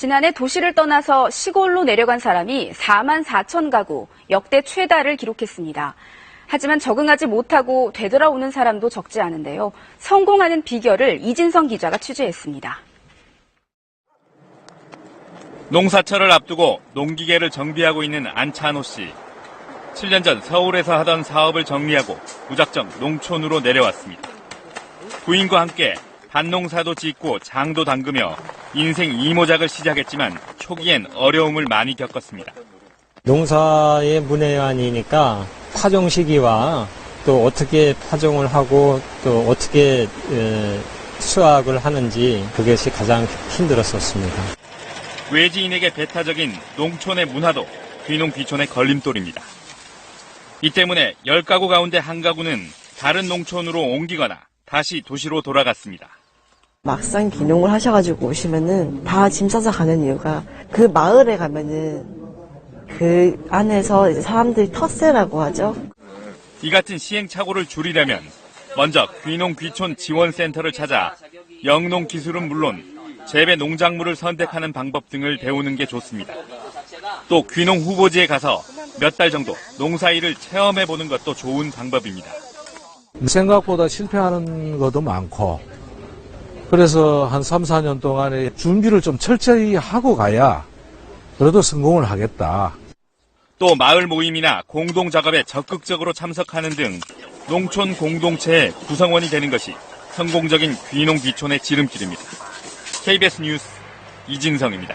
지난해 도시를 떠나서 시골로 내려간 사람이 4만 4천 가구, 역대 최다를 기록했습니다. 하지만 적응하지 못하고 되돌아오는 사람도 적지 않은데요. 성공하는 비결을 이진성 기자가 취재했습니다. 농사철을 앞두고 농기계를 정비하고 있는 안찬호 씨. 7년 전 서울에서 하던 사업을 정리하고 무작정 농촌으로 내려왔습니다. 부인과 함께 밭농사도 짓고 장도 담그며 인생 이모작을 시작했지만 초기엔 어려움을 많이 겪었습니다. 농사의 문외한이니까 파종 시기와 또 어떻게 파종을 하고 또 어떻게 에, 수확을 하는지 그것이 가장 힘들었었습니다. 외지인에게 배타적인 농촌의 문화도 귀농 귀촌의 걸림돌입니다. 이 때문에 10가구 가운데 한 가구는 다른 농촌으로 옮기거나 다시 도시로 돌아갔습니다. 막상 귀농을 하셔가지고 오시면은 다 짐 싸서 가는 이유가 그 마을에 가면은 그 안에서 이제 사람들이 텃세라고 하죠. 이 같은 시행착오를 줄이려면 먼저 귀농 귀촌 지원센터를 찾아 영농 기술은 물론 재배 농작물을 선택하는 방법 등을 배우는 게 좋습니다. 또 귀농 후보지에 가서 몇 달 정도 농사일을 체험해 보는 것도 좋은 방법입니다. 생각보다 실패하는 것도 많고 그래서 한 3, 4년 동안에 준비를 좀 철저히 하고 가야 그래도 성공을 하겠다. 또 마을 모임이나 공동 작업에 적극적으로 참석하는 등 농촌 공동체의 구성원이 되는 것이 성공적인 귀농 귀촌의 지름길입니다. KBS 뉴스 이진성입니다.